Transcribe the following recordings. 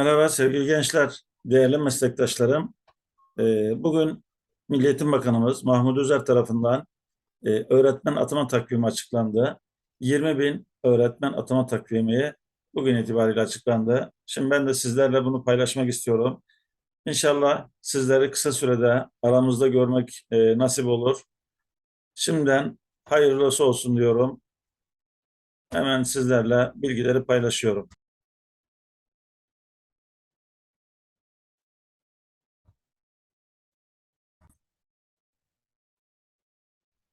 Merhaba sevgili gençler, değerli meslektaşlarım. Ee, Bugün Milli Eğitim Bakanımız Mahmut Özer tarafından e, öğretmen atama takvimi açıklandı. 20 bin öğretmen atama takvimi bugün itibariyle açıklandı. Şimdi ben de sizlerle bunu paylaşmak istiyorum. İnşallah sizleri kısa sürede aramızda görmek e, nasip olur. Şimdiden hayırlısı olsun diyorum. Hemen sizlerle bilgileri paylaşıyorum.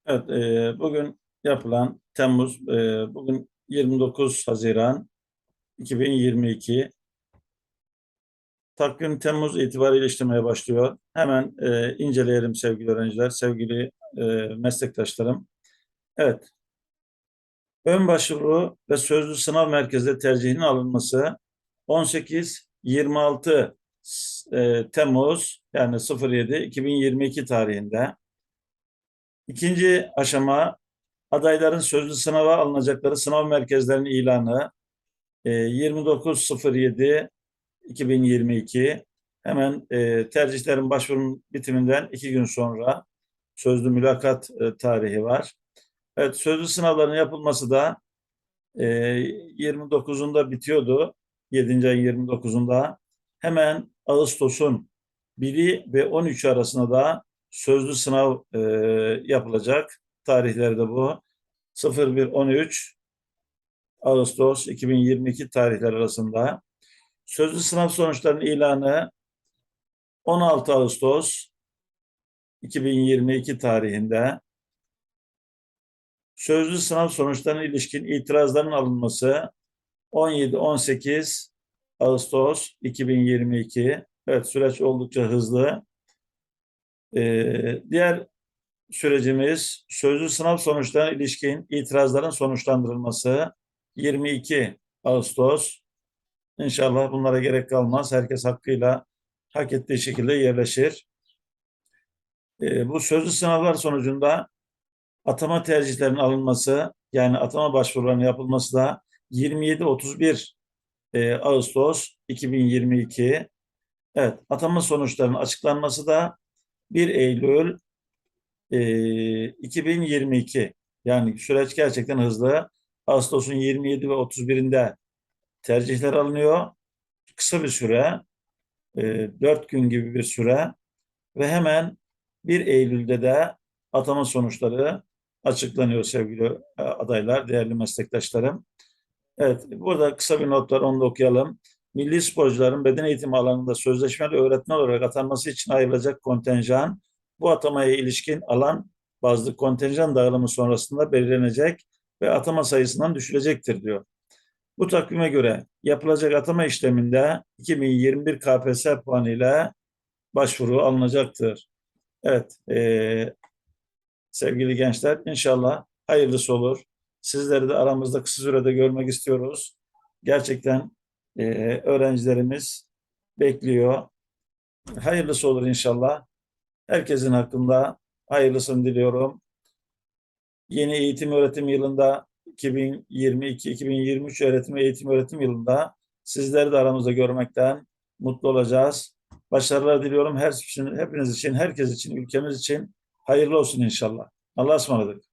Evet, e, bugün yapılan Temmuz, e, bugün 29 Haziran 2022. Takvim Temmuz itibariyle işlemeye başlıyor. Hemen e, inceleyelim sevgili öğrenciler, sevgili e, meslektaşlarım. Evet, ön başvuru ve sözlü sınav merkezde tercihinin alınması 18-26 e, Temmuz yani 07 2022 tarihinde. İkinci aşama adayların sözlü sınava alınacakları sınav merkezlerinin ilanı e, 29.07 2022 hemen e, tercihlerin başvurunun bitiminden iki gün sonra sözlü mülakat e, tarihi var. Evet sözlü sınavların yapılması da e, 29'unda bitiyordu. 7. ayın 29'unda. Hemen Ağustos'un 1'i ve 13 arasında da sözlü sınav e, yapılacak. Tarihleri de bu. 01-13 Ağustos 2022 tarihler arasında. Sözlü sınav sonuçlarının ilanı 16 Ağustos 2022 tarihinde. Sözlü sınav sonuçlarına ilişkin itirazların alınması 17-18 Ağustos 2022. Evet süreç oldukça hızlı. Ee, diğer sürecimiz sözlü sınav sonuçlarına ilişkin itirazların sonuçlandırılması 22 Ağustos. İnşallah bunlara gerek kalmaz. Herkes hakkıyla hak ettiği şekilde yerleşir. Ee, bu sözlü sınavlar sonucunda atama tercihlerinin alınması yani atama başvurularının yapılması da 27-31 e, Ağustos 2022. Evet, atama sonuçlarının açıklanması da 1 Eylül e, 2022 yani süreç gerçekten hızlı. Ağustos'un 27 ve 31'inde tercihler alınıyor. Kısa bir süre, e, 4 gün gibi bir süre ve hemen 1 Eylül'de de atama sonuçları açıklanıyor sevgili e, adaylar, değerli meslektaşlarım. Evet, burada kısa bir not var, onu da okuyalım milli sporcuların beden eğitimi alanında sözleşmeli öğretmen olarak atanması için ayrılacak kontenjan bu atamaya ilişkin alan bazlı kontenjan dağılımı sonrasında belirlenecek ve atama sayısından düşülecektir diyor. Bu takvime göre yapılacak atama işleminde 2021 KPSS puanı ile başvuru alınacaktır. Evet, e, sevgili gençler inşallah hayırlısı olur. Sizleri de aramızda kısa sürede görmek istiyoruz. Gerçekten e, öğrencilerimiz bekliyor. Hayırlısı olur inşallah. Herkesin hakkında hayırlısını diliyorum. Yeni eğitim öğretim yılında 2022-2023 öğretim eğitim öğretim yılında sizleri de aramızda görmekten mutlu olacağız. Başarılar diliyorum her hepiniz için, herkes için, ülkemiz için hayırlı olsun inşallah. Allah'a ısmarladık.